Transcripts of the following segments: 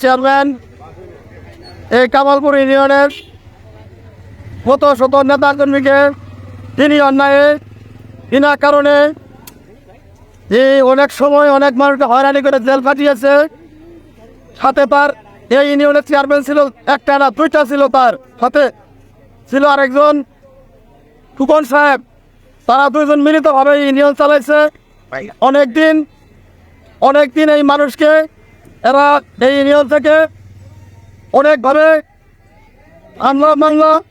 Chairman এই কামালপুর ইউনিয়নের কত শত নেতা কর্মীকে তিনি অন্যায়ে, বিনা কারণে যে অনেক সময় অনেক মানুষকে হয়রানি করে জেল পাঠিয়েছে সাথে তার এই ইউনিয়নের চেয়ারম্যান ছিল একটা না দুইটা ছিল তার সাথে ছিল আরেকজন ফুকন সাহেব। তারা দুইজন মিলিতভাবে ইউনিয়ন চালাইছে। অনেক দিন অনেক দিন এই মানুষকে এরা এই ইউনিয়ন থেকে অনেকভাবে আন্দোলন মামলা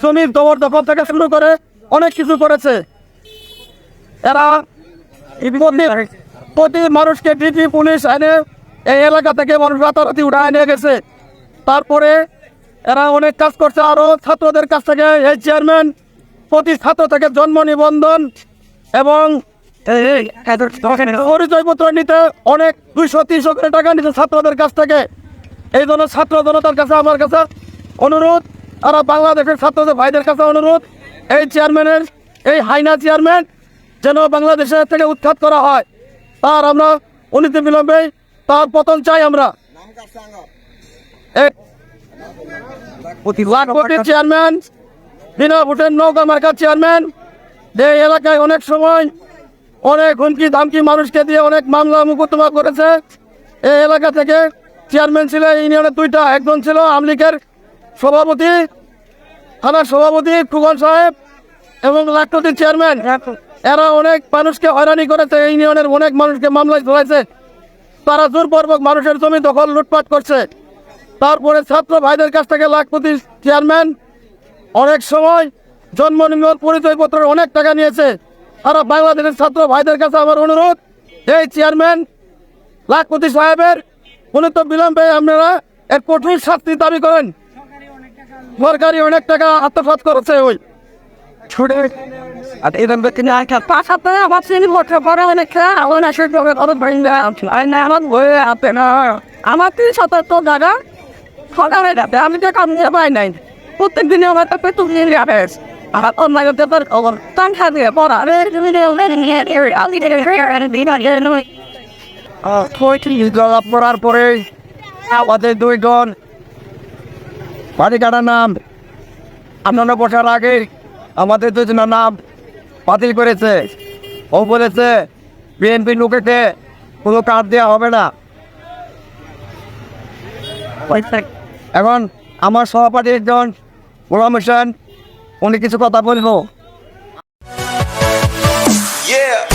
শ্রমিক দবর দফর থেকে শুরু করে অনেক কিছু করেছে। এরা প্রতি- প্রতি মানুষকে ডিজি পুলিশ এনে এই এলাকা থেকে মানুষ রাতারাতি উঠায় নিয়ে গেছে। তারপরে এরা অনেক কাজ করছে। আরও ছাত্রদের কাছ থেকে এই চেয়ারম্যান প্রতি ছাত্র থেকে জন্ম নিবন্ধন এবং পরিচয়পত্র নিতে অনেক দুইশো, তিনশো করে টাকা নিতে ছাত্রদের কাছ থেকে। এই জন্য ছাত্র জনতার কাছে আমার কাছে অনুরোধ, আর বাংলাদেশের ছাত্রদের ভাইদের কাছে অনুরোধ, এই চেয়ারম্যানের, এই হাইনা চেয়ারম্যান যেন বাংলাদেশের থেকে উৎখাত করা হয়। তার আমরা অনিতে বিলম্বে তার পতন চাই আমরা। লাখপতির চেয়ারম্যান বিনা ভোটের নৌকা মার্কার চেয়ারম্যান। যে এলাকায় অনেক সময় অনেক হুমকি ধামকি মানুষকে দিয়ে অনেক মামলা মুকদ্দমা করেছে। এই এলাকা থেকে চেয়ারম্যান ছিল এই ইউনিয়নের দুইটা। একজন ছিল আমলিকের সভাপতি থানার সভাপতি ফুকন সাহেব এবং লাখপতির চেয়ারম্যান। এরা অনেক মানুষকে হয়রানি করেছে। ইউনিয়নের অনেক মানুষকে মামলায় ধরেছে। তারা জোরপূর্বক মানুষের জমি দখল লুটপাট করছে। তারপরে ছাত্র ভাইদের কাছ থেকে লাখপতি চেয়ারম্যান অনেক সময় জন্ম নিবন্ধন পরিচয়পত্র অনেক টাকা নিয়েছে। আর বাংলাদেশের ছাত্র ভাইদের কাছে আমার অনুরোধ, এই চেয়ারম্যান লাখপতি সাহেবের উনিত বিলম্বে আপনারা এর কঠোর শাস্তি দাবি করেন। সরকারি অনেক টাকা আত্মসাৎ করেছে ওই। ছুটে আর এই দাম তিনি আঁকা পাশাতে আমার চিনি ভোটে পরে অনেক আমার আসে তবে কত ভাই না আর না আমার বয়ে আছে না। আমার তিন সতেরো জায়গা সকালে যাবে আমি তো কাম দিয়ে পাই নাই। প্রত্যেক দিনে আমার তো পেটু নিয়ে যাবে আমার অন্যায় পেপার খবর। টান খাবে পড়া। পড়ার পরে আমাদের দুইজন বাড়ি কাটার নাম। আপনারা বসার আগে আমাদের দুজনের নাম বাতিল করেছে। ও বলেছে, বিএনপি লোকেতে কোনো কার্ড দেওয়া হবে না। এখন আমার সহপাঠী একজন গোলাম হোসেন, উনি কিছু কথা বলব। Yeah.